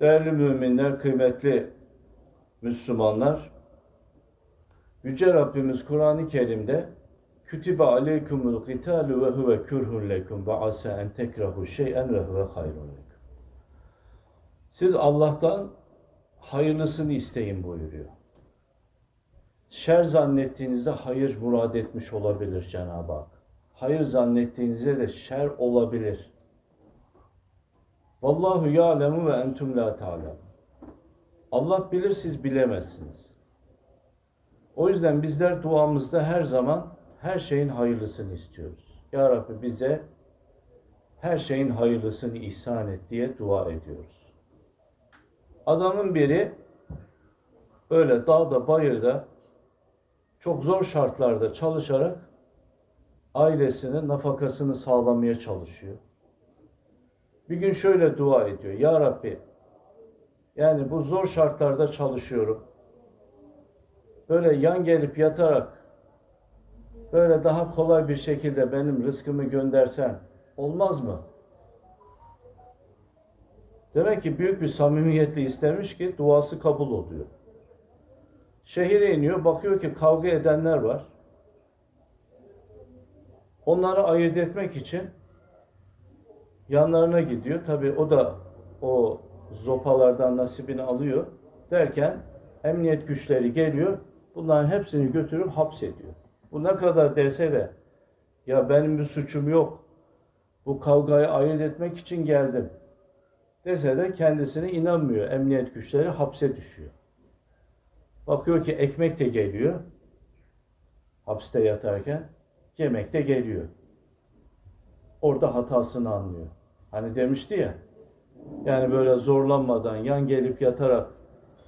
Değerli müminler, kıymetli Müslümanlar, Yüce Rabbimiz Kur'an-ı Kerim'de Kütübe aleykumul qitalu ve huve kürhun lekum ve asa en tekrahu şey'en ve huve hayrun lekum. Siz Allah'tan hayırlısını isteyin buyuruyor. Şer zannettiğinizde hayır murad etmiş olabilir Cenab-ı Hak. Hayır zannettiğinizde de şer olabilir. Vallahu ya'lemu ve entum la ta'lemun. Allah bilir siz bilemezsiniz. O yüzden bizler duamızda her zaman her şeyin hayırlısını istiyoruz. Ya Rabbi bize her şeyin hayırlısını ihsan et diye dua ediyoruz. Adamın biri öyle dağda bayırda çok zor şartlarda çalışarak ailesinin nafakasını sağlamaya çalışıyor. Bir gün şöyle dua ediyor. Ya Rabbi yani bu zor şartlarda çalışıyorum. Böyle yan gelip yatarak böyle daha kolay bir şekilde benim rızkımı göndersen olmaz mı? Demek ki büyük bir samimiyetle istemiş ki duası kabul oluyor. Şehire iniyor, bakıyor ki kavga edenler var. Onları ayırt etmek için yanlarına gidiyor. Tabi o da o zopalardan nasibini alıyor. Derken emniyet güçleri geliyor. Bunların hepsini götürüp hapsediyor. Bu ne kadar dese de ya benim bir suçum yok. Bu kavgayı ayırt etmek için geldim. Dese de kendisine inanmıyor. Emniyet güçleri hapse düşüyor. Bakıyor ki ekmek de geliyor. Hapiste yatarken yemek de geliyor. Orada hatasını anlıyor. Hani demişti ya, yani böyle zorlanmadan yan gelip yatarak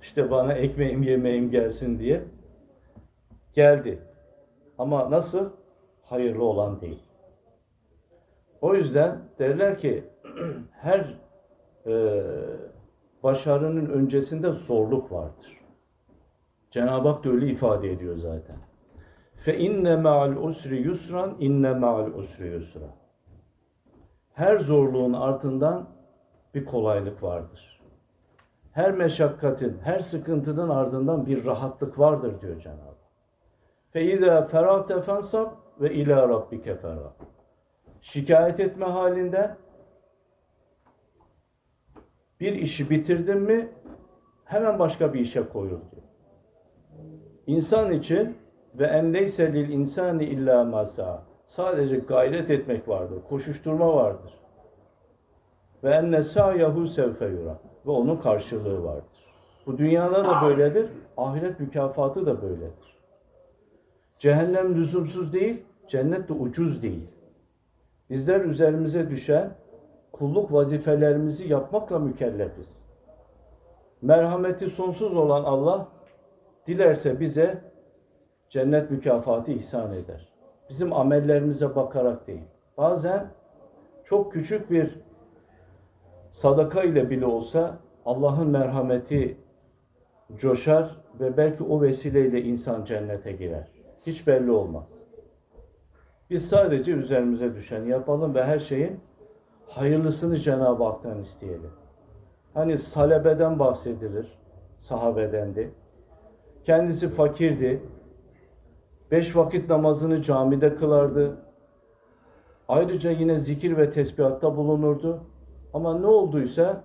işte bana ekmeğim yemeğim gelsin diye geldi. Ama nasıl? Hayırlı olan değil. O yüzden derler ki her e, başarının öncesinde zorluk vardır. Cenab-ı Hak da öyle ifade ediyor zaten. Fe inne ma'al usri yusran inne ma'al usri yusra. Her zorluğun ardından bir kolaylık vardır. Her meşakkatin, her sıkıntının ardından bir rahatlık vardır diyor Cenab-ı Hak. Fe izâ ferahte fensab ve ilâ rabbike ferah. Şikayet etme halinden bir işi bitirdin mi hemen başka bir işe koyul diyor. İnsan için ve en leyse lil insani illa masa. Sadece gayret etmek vardır, koşuşturma vardır. Ve enne sa'yahu sevfe yura. Ve onun karşılığı vardır. Bu dünyada da böyledir, ahiret mükafatı da böyledir. Cehennem lüzumsuz değil, cennet de ucuz değil. Bizler üzerimize düşen kulluk vazifelerimizi yapmakla mükellefiz. Merhameti sonsuz olan Allah dilerse bize cennet mükafatı ihsan eder. Bizim amellerimize bakarak değil. Bazen çok küçük bir sadaka ile bile olsa Allah'ın merhameti coşar ve belki o vesileyle insan cennete girer. Hiç belli olmaz. Biz sadece üzerimize düşeni yapalım ve her şeyin hayırlısını Cenab-ı Hak'tan isteyelim. Hani salebeden bahsedilir, sahabedendi. Kendisi fakirdi. Beş vakit namazını camide kılardı. Ayrıca yine zikir ve tesbihatta bulunurdu. Ama ne olduysa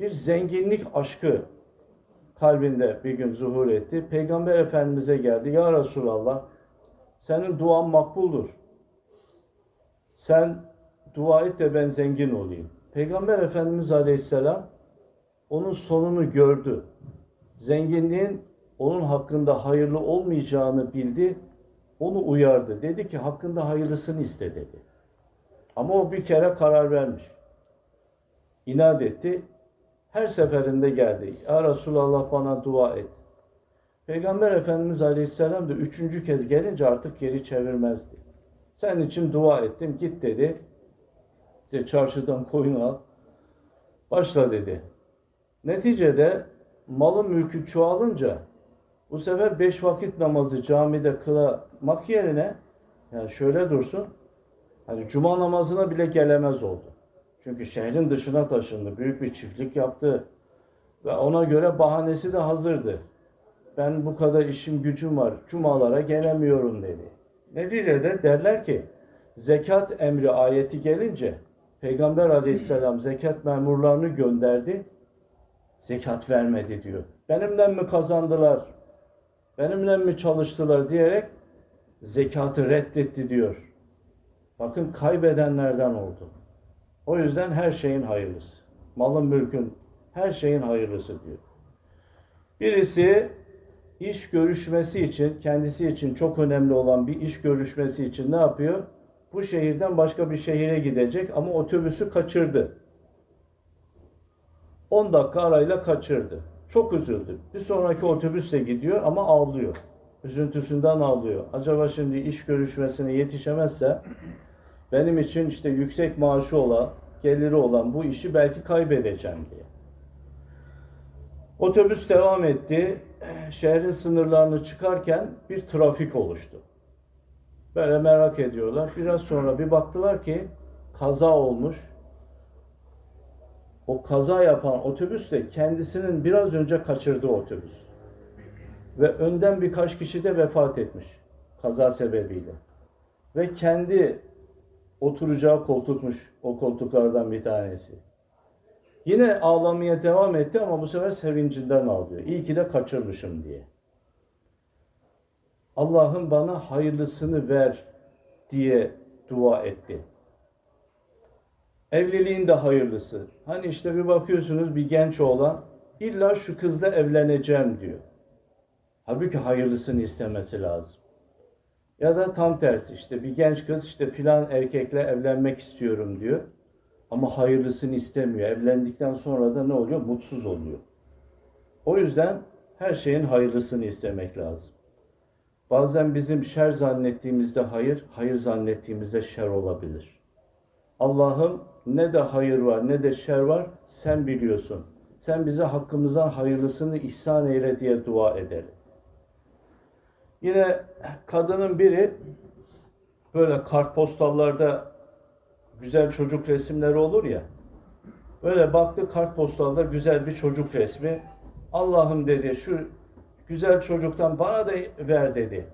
bir zenginlik aşkı kalbinde bir gün zuhur etti. Peygamber Efendimiz'e geldi. Ya Resulallah senin duan makbuldur. Sen dua et de ben zengin olayım. Peygamber Efendimiz Aleyhisselam onun sonunu gördü. Zenginliğin onun hakkında hayırlı olmayacağını bildi. Onu uyardı. Dedi ki hakkında hayırlısını iste dedi. Ama o bir kere karar vermiş. İnat etti. Her seferinde geldi. Ya Resulallah bana dua et. Peygamber Efendimiz Aleyhisselam da üçüncü kez gelince artık geri çevirmezdi. Senin için dua ettim git dedi. İşte çarşıdan koyun al. Başla dedi. Neticede malı mülkü çoğalınca bu sefer beş vakit namazı camide kılamak yerine yani şöyle dursun hani cuma namazına bile gelemez oldu. Çünkü şehrin dışına taşındı. Büyük bir çiftlik yaptı. Ve ona göre bahanesi de hazırdı. Ben bu kadar işim gücüm var, cumalara gelemiyorum dedi. Neticede derler ki zekat emri ayeti gelince Peygamber aleyhisselam zekat memurlarını gönderdi. Zekat vermedi diyor. Benimle mi kazandılar? Benimle mi çalıştılar diyerek zekatı reddetti diyor. Bakın kaybedenlerden oldu. O yüzden her şeyin hayırlısı. Malın mülkün her şeyin hayırlısı diyor. Birisi iş görüşmesi için, kendisi için çok önemli olan bir iş görüşmesi için ne yapıyor? Bu şehirden başka bir şehire gidecek ama otobüsü kaçırdı. 10 dakika arayla kaçırdı. Çok üzüldü. Bir sonraki otobüsle gidiyor ama ağlıyor. Üzüntüsünden ağlıyor. Acaba şimdi iş görüşmesine yetişemezse benim için işte yüksek maaşı olan, geliri olan bu işi belki kaybedeceğim diye. Otobüs devam etti. Şehrin sınırlarını çıkarken bir trafik oluştu. Böyle merak ediyorlar. Biraz sonra bir baktılar ki kaza olmuş. O kaza yapan otobüs de kendisinin biraz önce kaçırdığı otobüs. Ve önden birkaç kişi de vefat etmiş kaza sebebiyle. Ve kendi oturacağı koltukmuş o koltuklardan bir tanesi. Yine ağlamaya devam etti ama bu sefer sevincinden ağlıyor. İyi ki de kaçırmışım diye. Allah'ım bana hayırlısını ver diye dua etti. Evliliğin de hayırlısı. Hani işte bir bakıyorsunuz bir genç oğlan illa şu kızla evleneceğim diyor. Halbuki hayırlısını istemesi lazım. Ya da tam tersi işte bir genç kız işte filan erkekle evlenmek istiyorum diyor. Ama hayırlısını istemiyor. Evlendikten sonra da ne oluyor? Mutsuz oluyor. O yüzden her şeyin hayırlısını istemek lazım. Bazen bizim şer zannettiğimizde hayır, hayır zannettiğimizde şer olabilir. Allah'ım ne de hayır var ne de şer var sen biliyorsun. Sen bize hakkımızdan hayırlısını ihsan eyle diye dua edelim. Yine kadının biri böyle kartpostallarda güzel çocuk resimleri olur ya. Böyle baktı kartpostalda güzel bir çocuk resmi. Allah'ım dedi şu güzel çocuktan bana da ver dedi.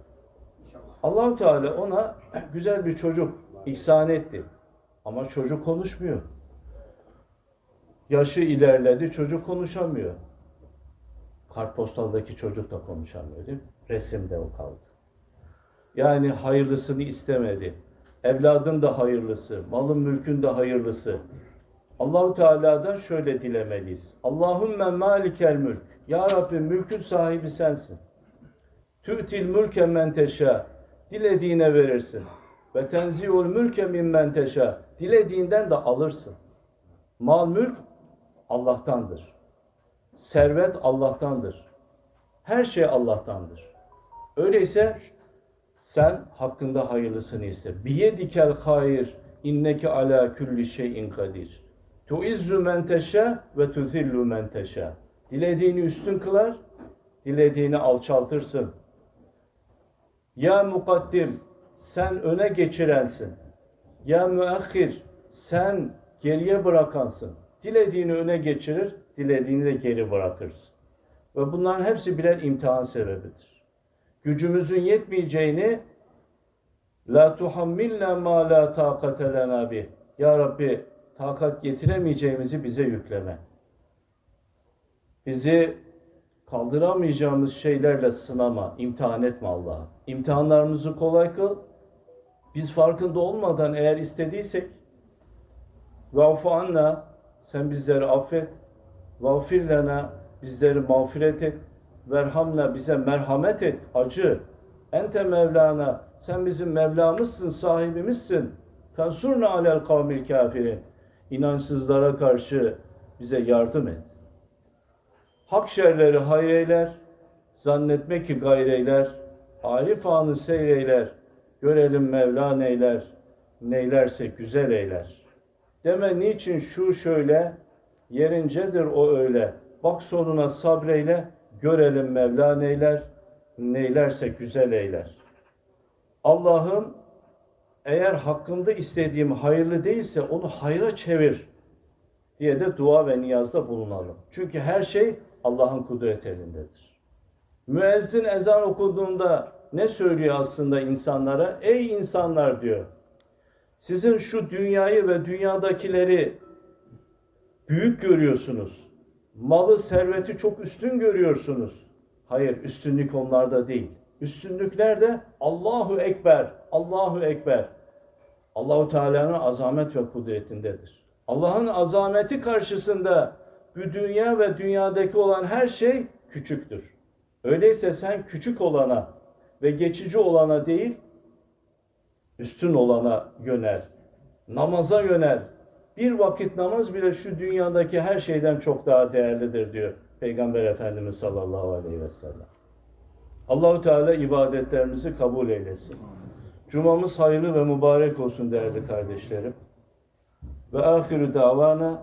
Allahu Teala ona güzel bir çocuk ihsan etti. Ama çocuk konuşmuyor. Yaşı ilerledi, çocuk konuşamıyor. Kartpostaldaki çocuk da konuşamıyor değil mi? Resimde o kaldı. Yani hayırlısını istemedi. Evladın da hayırlısı, malın mülkün de hayırlısı. Allahu Teala'dan şöyle dilemeliyiz. Allahümme malikel mülk. Ya Rabbi mülkün sahibi sensin. Tü'til mülke men teşâ. Dilediğine verirsin. Ve tenzi'ul mülke mimmen teşâ. Dilediğinden de alırsın. Mal mülk Allah'tandır. Servet Allah'tandır. Her şey Allah'tandır. Öyleyse sen hakkında hayırlısını iste. Biyedikel hayır inneke ala kulli şeyin kadir. Tuizzu men teşâ ve tuzillu men teşâ. Dilediğini üstün kılar, dilediğini alçaltırsın. Ya mukaddim, sen öne geçirensin. Ya müahhir, sen geriye bırakansın. Dilediğini öne geçirir, dilediğini de geri bırakırsın. Ve bunların hepsi birer imtihan sebebidir. Gücümüzün yetmeyeceğini La tuhammilna ma la taqate lena bih. Ya Rabbi takat getiremeyeceğimizi bize yükleme. Bizi kaldıramayacağımız şeylerle sınama, imtihan etme Allah'ım. İmtihanlarımızı kolay kıl. Biz farkında olmadan eğer istediysek Va'fu anna sen bizleri affet. Va'fir lena bizleri mağfiret et. Verhamna bize merhamet et, acı. Ente Mevlana sen bizim Mevlamızsın, sahibimizsin. Fensurna alel kavmil kafirin. İnançsızlara karşı bize yardım et. Hak şerleri hayreyler, zannetme ki gayreyler, arif seyreyler, görelim Mevla neyler, neylerse güzel eyler. Deme niçin şu şöyle, yerincedir o öyle. Bak sonuna sabreyle, görelim Mevla neyler, neylerse güzel eyler. Allah'ım eğer hakkında istediğim hayırlı değilse onu hayra çevir. diye de dua ve niyazda bulunalım. Çünkü her şey Allah'ın kudret elindedir. Müezzin ezan okuduğunda ne söylüyor aslında insanlara? Ey insanlar diyor. Sizin şu dünyayı ve dünyadakileri büyük görüyorsunuz. Malı, serveti çok üstün görüyorsunuz. Hayır, üstünlük onlarda değil. Üstünlük nerede? Allahu Ekber, Allahu Ekber. Allahu Teala'nın azamet ve kudretindedir. Allah'ın azameti karşısında bu dünya ve dünyadaki olan her şey küçüktür. Öyleyse sen küçük olana ve geçici olana değil, üstün olana yönel. Namaza yönel. Bir vakit namaz bile şu dünyadaki her şeyden çok daha değerlidir diyor Peygamber Efendimiz sallallahu aleyhi ve sellem. Allahu Teala ibadetlerimizi kabul eylesin. Cumamız hayırlı ve mübarek olsun değerli kardeşlerim. Ve ahiru davana